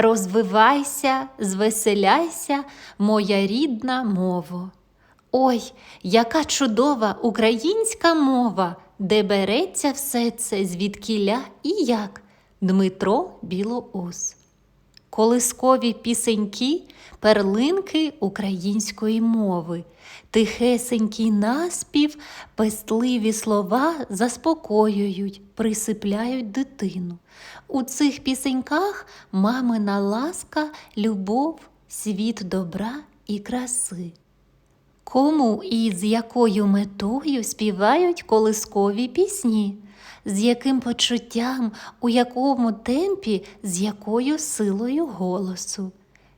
Розвивайся, звеселяйся, моя рідна мова. Ой, яка чудова українська мова, де береться все це звідкіля і як Дмитро Білоус. Колискові пісеньки, перлинки української мови, тихесенький наспів, пестливі слова заспокоюють, присипляють дитину. У цих пісеньках мамина ласка, любов, світ добра і краси. Кому і з якою метою співають колискові пісні, з яким почуттям, у якому темпі, з якою силою голосу,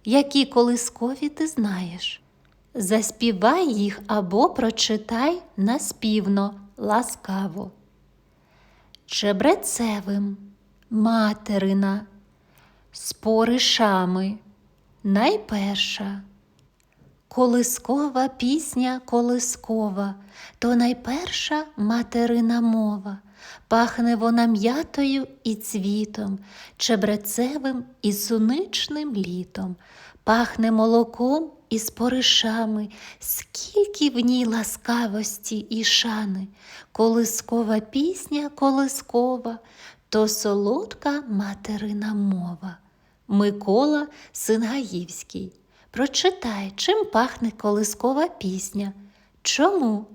які колискові ти знаєш. Заспівай їх або прочитай наспівно, ласкаво. Чебрецевим, материна, споришами, найперша. Колискова пісня колискова, то найперша материна мова, пахне вона м'ятою і цвітом, чебрецевим і суничним літом, пахне молоком і споришами, скільки в ній ласкавості і шани, колискова пісня колискова, то солодка материна мова. Микола Сингаївський. Прочитай, чим пахне колискова пісня. Чому?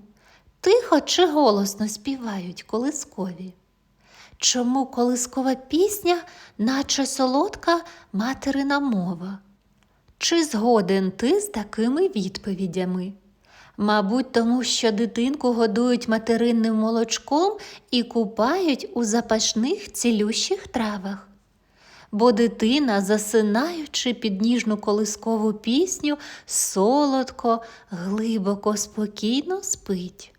Тихо чи голосно співають колискові? Чому колискова пісня, наче солодка материна мова? Чи згоден ти з такими відповідями? Мабуть, тому що дитинку годують материнним молочком і купають у запашних цілющих травах бо дитина, засинаючи під ніжну колискову пісню, солодко, глибоко, спокійно спить.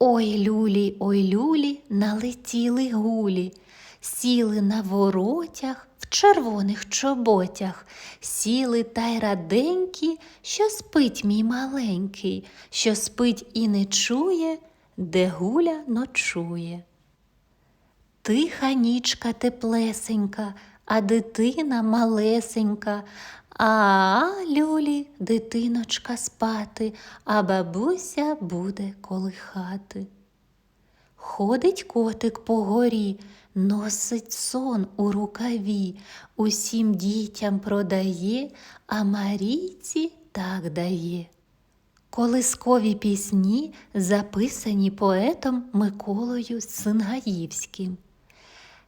Ой люлі, ой люлі, налетіли гулі, сіли на воротях в червоних чоботях, сіли та й раденькі, що спить мій маленький, що спить і не чує, де гуля ночує. Тиха нічка теплесенька, а дитина малесенька. А, люлі, дитиночка спати, а бабуся буде колихати. Ходить котик по горі, носить сон у рукаві, усім дітям продає, а Марійці так дає. Колискові пісні записані поетом Миколою Сингаївським.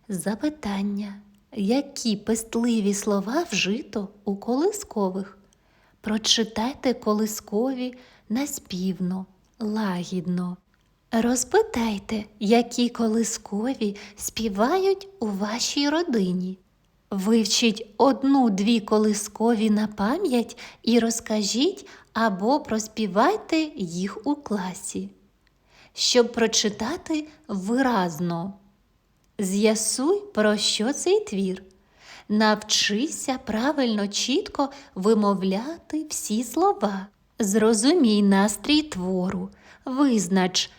Запитання, які пестливі слова вжито у колискових? Прочитайте колискові наспівно, лагідно. Розпитайте, які колискові співають у вашій родині. Вивчіть одну-дві колискові на пам'ять і розкажіть або проспівайте їх у класі. Щоб прочитати виразно. З'ясуй, про що цей твір. Навчися правильно чітко вимовляти всі слова. Зрозумій настрій твору, визнач,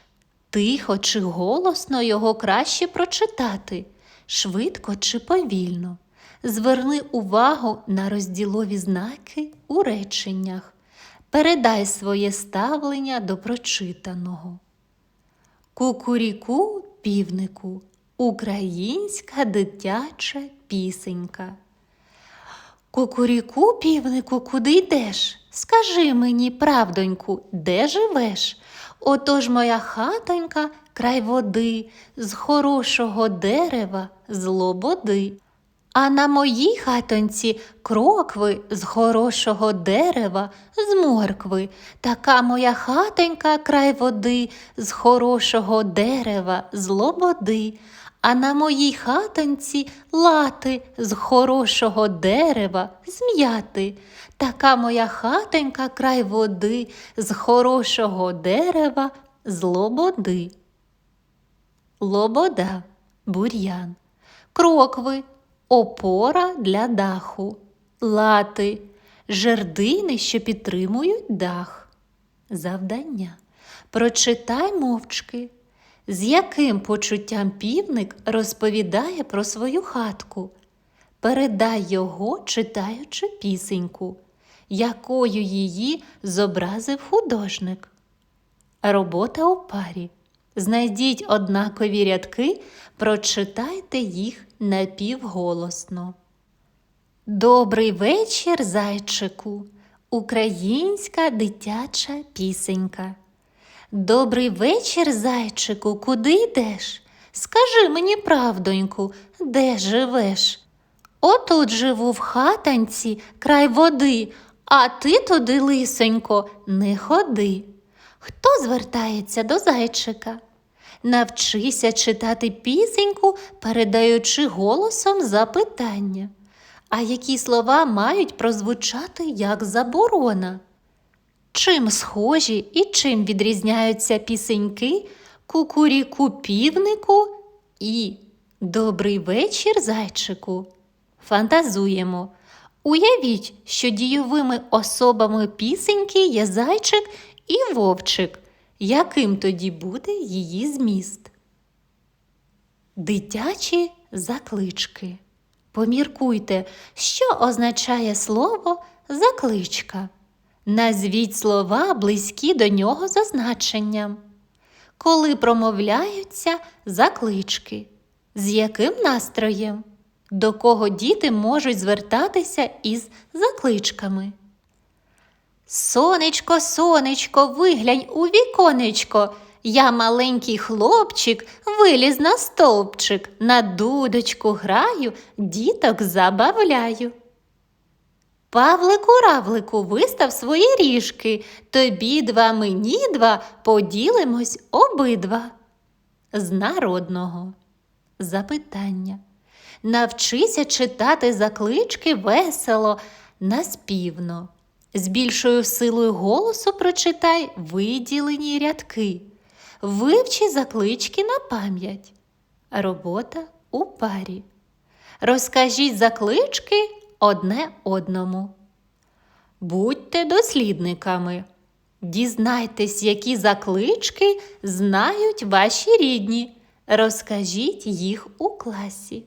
тихо чи голосно його краще прочитати, швидко чи повільно. Зверни увагу на розділові знаки у реченнях. Передай своє ставлення до прочитаного. Кукуріку півнику. Українська дитяча пісенька. Кукуріку, півнику, куди йдеш? Скажи мені, правдоньку, де живеш? Отож моя хатонька край води, з хорошого дерева, з лободи. А на моїй хатонці крокви з хорошого дерева, з моркви. Така моя хатонька край води, з хорошого дерева, з лободи. А на моїй хатонці лати з хорошого дерева, з м'яти. Така моя хатонька край води, з хорошого дерева, з лободи. Лобода бур'ян. Крокви опора для даху, лати, жердини, що підтримують дах. Завдання. Прочитай мовчки, з яким почуттям півник розповідає про свою хатку. передай його, читаючи пісеньку, якою її зобразив художник. Робота у парі. Знайдіть однакові рядки, прочитайте їх напівголосно. Добрий вечір, зайчику, українська дитяча пісенька. Добрий вечір, зайчику, куди йдеш? Скажи мені правдоньку, де живеш? Отут живу в хатанці край води, а ти туди, лисонько, не ходи. Хто звертається до зайчика? Навчися читати пісеньку, передаючи голосом запитання. А які слова мають прозвучати як заборона? Чим схожі і чим відрізняються пісеньки кукуріку півнику і Добрий вечір, зайчику? Фантазуємо. Уявіть, що дійовими особами пісеньки є зайчик і вовчик. Яким тоді буде її зміст? Дитячі заклички. Поміркуйте, що означає слово закличка. Назвіть слова близькі до нього за значенням. Коли промовляються заклички, з яким настроєм? До кого діти можуть звертатися із закличками? Сонечко, сонечко, виглянь у віконечко. Я маленький хлопчик, виліз на стовпчик, на дудочку граю, діток забавляю. Павлику равлику вистав свої ріжки, тобі два, мені два, поділимось обидва. З народного запитання. Навчися читати заклички весело, наспівно. З більшою силою голосу прочитай виділені рядки. Вивчи заклички на пам'ять. Робота у парі. Розкажіть заклички одне одному. Будьте дослідниками. Дізнайтесь, які заклички знають ваші рідні. Розкажіть їх у класі.